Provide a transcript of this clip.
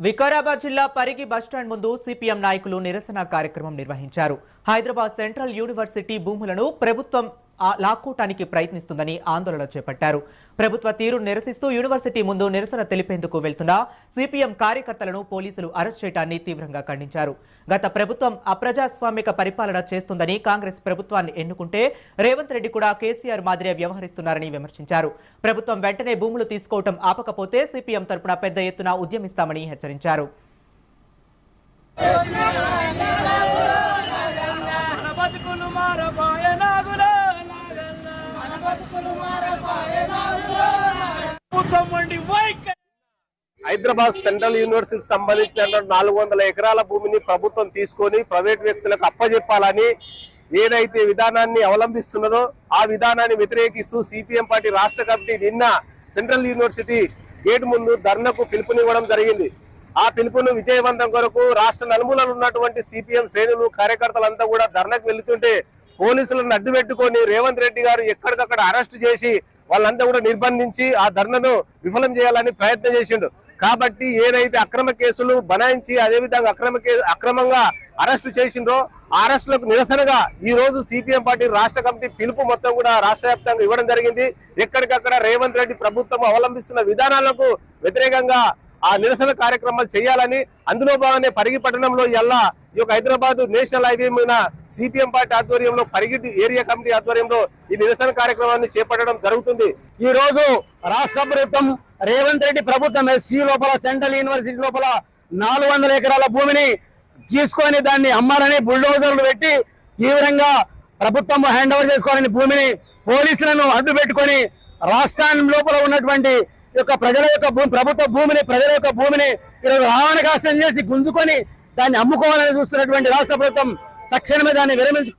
వికారాబాద్ జిల్లా పరిగి బస్టాండ్ ముందు సిపిఎం నాయకులు నిరసన కార్యక్రమం నిర్వహించారు. హైదరాబాద్ సెంట్రల్ యూనివర్సిటీ భూములను ప్రభుత్వం లాక్కోటానికి ప్రయత్నిస్తుందని ఆందోళన చేపట్టారు. ప్రభుత్వ తీరు నిరసిస్తూ యూనివర్సిటీ ముందు నిరసన తెలిపేందుకు వెళ్తున్న సిపిఎం కార్యకర్తలను పోలీసులు అరెస్ట్ చేయడాన్ని తీవ్రంగా ఖండించారు. గత ప్రభుత్వం అప్రజాస్వామిక పరిపాలన చేస్తుందని కాంగ్రెస్ ప్రభుత్వాన్ని ఎన్నుకుంటే రేవంత్ రెడ్డి కూడా కేసీఆర్ మాదిరే వ్యవహరిస్తున్నారని విమర్శించారు. ప్రభుత్వం వెంటనే భూములు తీసుకోవటం ఆపకపోతే సిపిఎం తరపున పెద్ద ఎత్తున ఉద్యమిస్తామని హెచ్చరించారు. బతుకులు మారబాయ నాగులే హైదరాబాద్ సెంట్రల్ యూనివర్సిటీకి సంబంధించిన నాలుగు వందల ఎకరాల భూమిని ప్రభుత్వం తీసుకొని ప్రైవేట్ వ్యక్తులకు అప్పజెప్పాలని ఏదైతే విధానాన్ని అవలంబిస్తున్నదో ఆ విధానాన్ని వ్యతిరేకిస్తూ సిపిఎం పార్టీ రాష్ట్ర కమిటీ నిన్న సెంట్రల్ యూనివర్సిటీ గేట్ ముందు ధర్నకు పిలుపునివ్వడం జరిగింది. ఆ పిలుపును విజయవంతం కొరకు రాష్ట్ర నలుమూలలు ఉన్నటువంటి సిపిఎం శ్రేణులు కార్యకర్తలంతా కూడా ధర్నకు వెళుతుంటే పోలీసులను అడ్డు పెట్టుకొని రేవంత్ రెడ్డి గారు ఎక్కడికక్కడ అరెస్ట్ చేసి వాళ్ళంతా కూడా నిర్బంధించి ఆ ధర్నను విఫలం చేయాలని ప్రయత్నం చేసిండు. కాబట్టి ఏదైతే అక్రమ కేసులు బనాయించి అదేవిధంగా అక్రమ అక్రమంగా అరెస్టు చేసిండ్రో ఆ అరెస్టులకు నిరసనగా ఈ రోజు సిపిఎం పార్టీ రాష్ట్ర కమిటీ పిలుపు మొత్తం కూడా రాష్ట్ర వ్యాప్తంగా ఇవ్వడం జరిగింది. ఎక్కడికక్కడ రేవంత్ రెడ్డి ప్రభుత్వం అవలంబిస్తున్న విధానాలకు వ్యతిరేకంగా ఆ నిరసన కార్యక్రమాలు చేయాలని అందులో భాగంగా పరిగి పట్టణంలో ఎలా ఈ యొక్క హైదరాబాద్ నేషనల్ హైవే మీద సిపిఎం పార్టీ ఆధ్వర్యంలో పరిగి ఏరియా కమిటీ ఆధ్వర్యంలో ఈ నిరసన కార్యక్రమాన్ని చేపట్టడం జరుగుతుంది. ఈ రోజు రాష్ట్ర ప్రభుత్వం రేవంత్ రెడ్డి ప్రభుత్వం ఎస్సీ లోపల సెంట్రల్ యూనివర్సిటీ లోపల నాలుగు వందల ఎకరాల భూమిని తీసుకొని దాన్ని అమ్మారని బుల్డోజర్లు పెట్టి తీవ్రంగా ప్రభుత్వం హ్యాండ్ ఓవర్ చేసుకోవాలని భూమిని పోలీసులను అడ్డు పెట్టుకొని రాష్ట్రాన్ని లోపల ఉన్నటువంటి యొక్క ప్రజల యొక్క భూమి ప్రభుత్వ భూమిని ప్రజల యొక్క భూమిని ఈరోజు రావణ కాష్టం చేసి గుంజుకొని దాన్ని అమ్ముకోవాలని చూస్తున్నటువంటి రాష్ట్ర ప్రభుత్వం తక్షణమే దాన్ని విరమించు